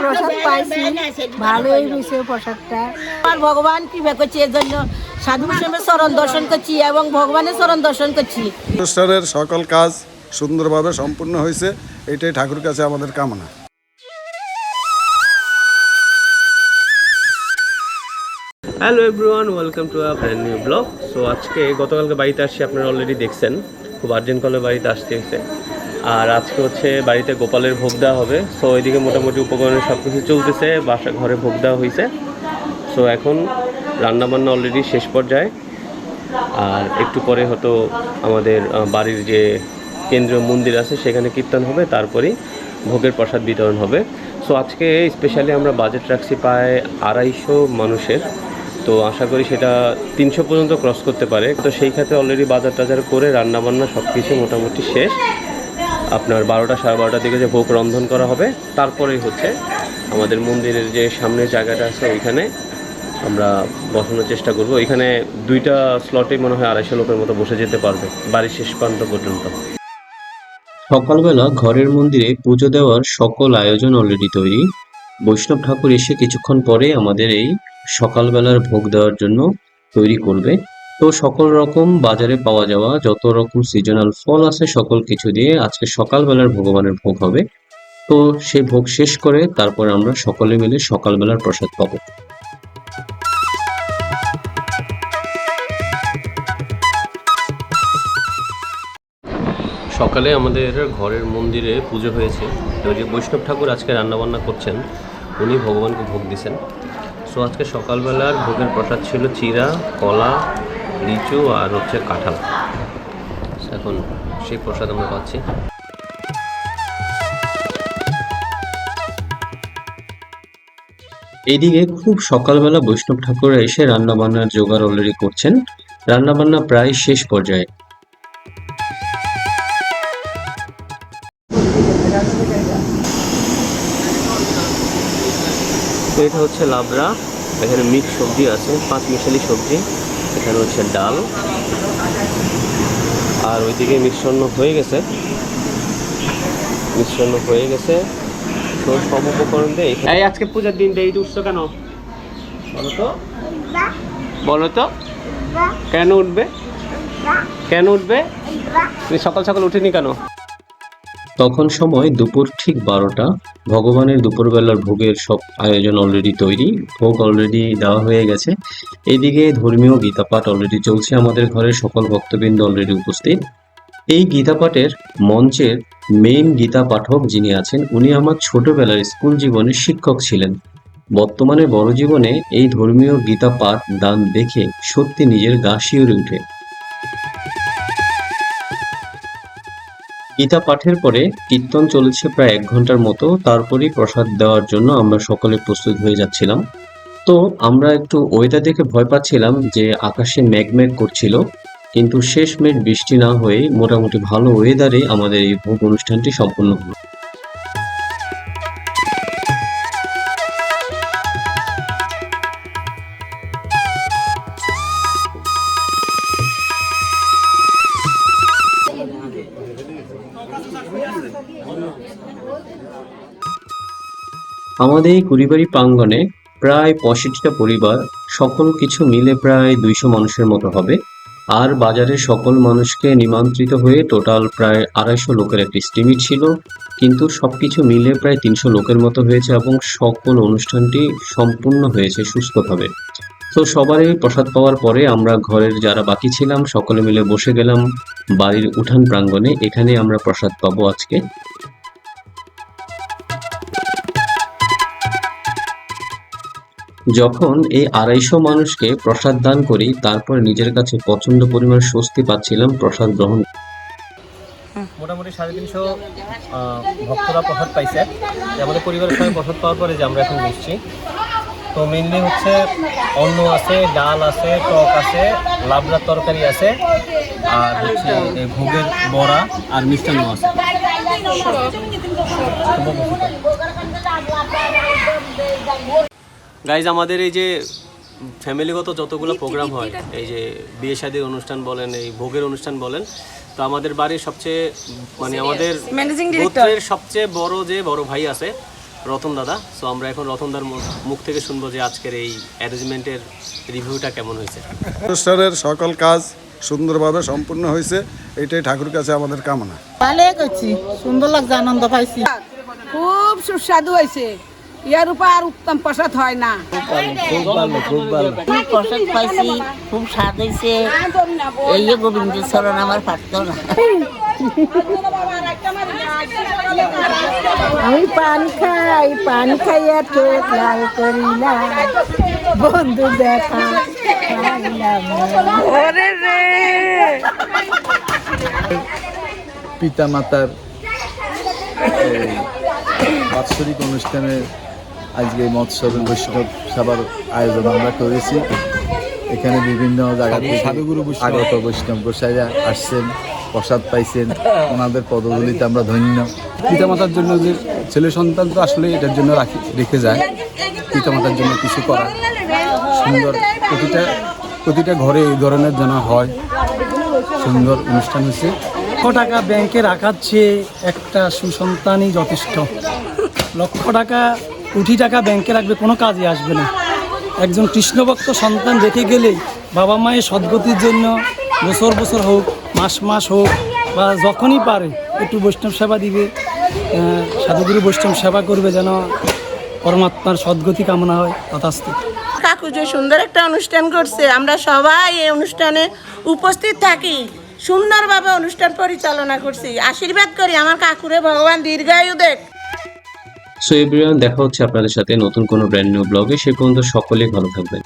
প্রসাদ পাইছি। ভালোই হয়েছে প্রসাদটা। আমার ভগবান কৃপা করছে এর জন্য সাধু হিসেবে চরণ দর্শন করছি এবং ভগবানের চরণ দর্শন করছি। অনুষ্ঠানের সকল কাজ সুন্দরভাবে সম্পূর্ণ হয়েছে। এটাই ঠাকুর কাছে আমাদের কামনা। Hello everyone welcome to a brand new blog so আজকে গতকালকে বাড়িতে আসছি আপনারা অলরেডি দেখছেন। খুব আর্জেন্ট কলে বাড়িতে আসতে হয়েছে। আর আজকে হচ্ছে বাড়িতে গোপালের ভোগ দেওয়া হবে। সো ওইদিকে মোটামুটি উপকরণের সব কিছু চলতেছে, বাসা ঘরে ভোগ দেওয়া হয়েছে সো এখন রান্নাবান্না অলরেডি শেষ পর্যায়ে। আর একটু পরে হয়তো আমাদের বাড়ির যে কেন্দ্রীয় মন্দির আছে, সেখানে কীর্তন হবে, তারপরেই ভোগের প্রসাদ বিতরণ হবে। সো আজকে স্পেশালি আমরা বাজেট রাখছি প্রায় আড়াইশো মানুষের। তো আশা করি সেটা তিনশো পর্যন্ত ক্রস করতে পারে। তো সেই ক্ষেত্রে অলরেডি বাজার টাজার করে রান্নাবান্না সব কিছু মোটামুটি শেষ। আপনার বারোটা সাড়ে বারোটার দিকে যে ভোগ রন্ধন করা হবে, তারপরেই হচ্ছে আমাদের মন্দিরের যে সামনের জায়গাটা আছে ওইখানে আমরা বসানোর চেষ্টা করব। এখানে দুইটা স্লটে মনে হয় আড়াইশো লোকের মতো বসে যেতে পারবে, বাড়ির শেষ প্রান্ত পর্যন্ত। সকালবেলা ঘরের মন্দিরে পুজো দেওয়ার সকল আয়োজন অলরেডি তৈরি। বৈষ্ণব ঠাকুর এসে কিছুক্ষণ পরে আমাদের এই সকালবেলার ভোগ দেওয়ার জন্য তৈরি করবে। তো সকল রকম বাজারে পাওয়া যাওয়া যত রকম সিজনাল ফল আছে, সকল কিছু দিয়ে আজকে সকালবেলার ভগবানের ভোগ হবে। তো সেই ভোগ শেষ করে তারপর আমরা সকলে মিলে সকালবেলার প্রসাদ পাবো। সকালে আমাদের ঘরের মন্দিরে পুজো হয়েছে। তো যে বৈষ্ণব ঠাকুর আজকে রান্নাবান্না করছেন, উনি ভগবানকে ভোগ দিছেন সো আজকে সকালবেলার ভোগের প্রসাদ ছিল চিরা, কলা লিচু আর হচ্ছে কাঁঠাল। এখন সেই প্রসাদ আমরা পাচ্ছি। এইদিকে খুব সকালবেলা বৈষ্ণব ঠাকুর এসে রান্না বান্নার জোগাড় অলরেডি করছেন। রান্না বান্না প্রায় শেষ পর্যায়ে। এটা হচ্ছে লাবড়া। এখানে মিক্স সবজি আছে পাঁচ মিশালি সবজি। এখানে হচ্ছে ডাল। আর ওইদিকে মিশ্রণ হয়ে গেছে। মিশ্রণ হয়ে গেছে। তো সব উপকরণ দিয়ে এই আজকে পূজার দিন দেয় উঠছো কেন? বলো তো। বলো তো। কেন উঠবে? কেন উঠবে। তুমি সকাল সকাল উঠিনি কেন? তখন সময় দুপুর ঠিক বারোটা। ভগবানের দুপুরবেলার ভোগের সব আয়োজন অলরেডি তৈরি। ভোগ অলরেডি দেওয়া হয়ে গেছে। এদিকে ধর্মীয় গীতাপাঠ অলরেডি চলছে আমাদের ঘরের সকল ভক্তবৃন্দ অলরেডি উপস্থিত। এই গীতাপাঠের মঞ্চের মেইন গীতা পাঠক যিনি আছেন, উনি আমার ছোটবেলার স্কুল জীবনে শিক্ষক ছিলেন। বর্তমানে বড় জীবনে এই ধর্মীয় গীতা পাঠ দান দেখে সত্যি নিজের গা শিউরে উঠে। গীতা পাঠের পরে কীর্তন চলেছে প্রায় এক ঘণ্টার মতো, তারপরেই প্রসাদ দেওয়ার জন্য আমরা সকলে প্রস্তুত হয়ে যাচ্ছিলাম। তো আমরা একটু ওয়েদার দেখে ভয় পাচ্ছিলাম যে আকাশে মেঘ করছিল, কিন্তু শেষ মেঘ বৃষ্টি না হয়ে মোটামুটি ভালো ওয়েদারে আমাদের এই ভোগ অনুষ্ঠানটি সম্পন্ন হলো। আমাদের এই কুড়িবাড়ি প্রাঙ্গণে প্রায় পঁয়ষট্টিটা পরিবার সকল কিছু মিলে প্রায় দুইশো মানুষের মতো হবে। আর বাজারে সকল মানুষকে নিমন্ত্রিত হয়ে টোটাল প্রায় আড়াইশো লোকের একটি স্টিমিট ছিল। কিন্তু সবকিছু মিলে প্রায় তিনশো লোকের মতো হয়েছে এবং সকল অনুষ্ঠানটি সম্পূর্ণ হয়েছে সুস্থভাবে। তো সবারই প্রসাদ পাওয়ার পরে আমরা ঘরের যারা বাকি ছিলাম, সকলে মিলে বসে গেলাম বাড়ির উঠান প্রাঙ্গণে। এখানে আমরা প্রসাদ পাবো আজকে। যখন এই আড়াইশো মানুষকে প্রসাদ দান করি তারপর নিজের কাছে প্রচণ্ড পরিমাণ স্বস্তি পাচ্ছিলাম প্রসাদ গ্রহণ। মোটামুটি সাড়ে তিনশো ভক্তরা প্রসাদ পাইছে। আমাদের পরিবারের সবাই প্রসাদ পাওয়ার পরে যে আমরা এখন বসছি। তো মেনলি হচ্ছে অন্ন আছে ডাল আছে টক আছে লাবড়ার তরকারি আছে আর হচ্ছে এই ভোগের বড়া আর মিষ্টান্ন আছে। গাইজ আমাদের এই যে ফ্যামিলিগত যতগুলো প্রোগ্রাম হয় এই যে বিয়ে শাদীর অনুষ্ঠান বলেন এই ভোগের অনুষ্ঠান বলেন তো আমাদের বাড়ির সবচেয়ে মানে আমাদের গোত্রের সবচেয়ে বড় যে বড় ভাই আছে রতন দাদা। সো আমরা এখন রতনদার মুখ থেকে শুনব যে আজকের এই অ্যারেঞ্জমেন্টের রিভিউটা কেমন হয়েছে। অনুষ্ঠানের সকল কাজ সুন্দরভাবে সম্পূর্ণ হয়েছে। এটাই ঠাকুর কাছে আমাদের কামনা। ভালো করছি। সুন্দর লাগছে আনন্দ পাইছি। খুব সুস্বাদু হয়েছে। ইয়ার উপর আর উত্তম প্রসাদ হয় না। প্রসাদ পাইছি খুব স্বাদ হয়েছে এই যে গোবিন্দ চরণ আমার পারতো না আমি পান খাই পান খাইয়া ঠোঁট লাল করিলাম বন্ধু দেখা পিতা মাতার বাৎসরিক অনুষ্ঠানে আজকে মৎসবের বৈষ্ণব সভার আয়োজন আমরা করেছি। এখানে বিভিন্ন জায়গা থেকে আগত বৈষ্ণব গোসাইরা আসছেন প্রসাদ পাইছেন। ওনাদের পদগুলিতে আমরা ধন্য। পিতামাতার জন্য যে ছেলে সন্তান তো আসলে এটার জন্য রাখি রেখে যায়। পিতামাতার জন্য কিছু করা। সুন্দর। প্রতিটা প্রতিটা ঘরে এই ধরনের যেন হয়। সুন্দর অনুষ্ঠান হয়েছে। লক্ষ টাকা ব্যাংকে রাখার চেয়ে একটা সুসন্তানই যথেষ্ট। লক্ষ টাকা কোটি টাকা ব্যাংকে রাখবে কোনো কাজে আসবে না। একজন কৃষ্ণভক্ত সন্তান রেখে গেলেই বাবা মায়ের সদ্গতির জন্য বছর বছর হোক, মাস মাস হোক, বা যখনই পারে, একটু বৈষ্ণব সেবা দিবে। সাধুগুরু বৈষ্ণব সেবা করবে যেন পরমাত্মার সদ্গতি কামনা হয় তথাস্তু। কাকু যে সুন্দর একটা অনুষ্ঠান করছে, আমরা সবাই এই অনুষ্ঠানে উপস্থিত থাকি, সুন্দরভাবে অনুষ্ঠান পরিচালনা করছি। আশীর্বাদ করি আমার কাকুরে, ভগবান দীর্ঘায়ু দেখ। সো এভরিওয়ান দেখা হচ্ছে আপনাদের সাথে নতুন কোনো ব্র্যান্ড নিউ ব্লগে সে পর্যন্ত সকলেই ভালো থাকবেন।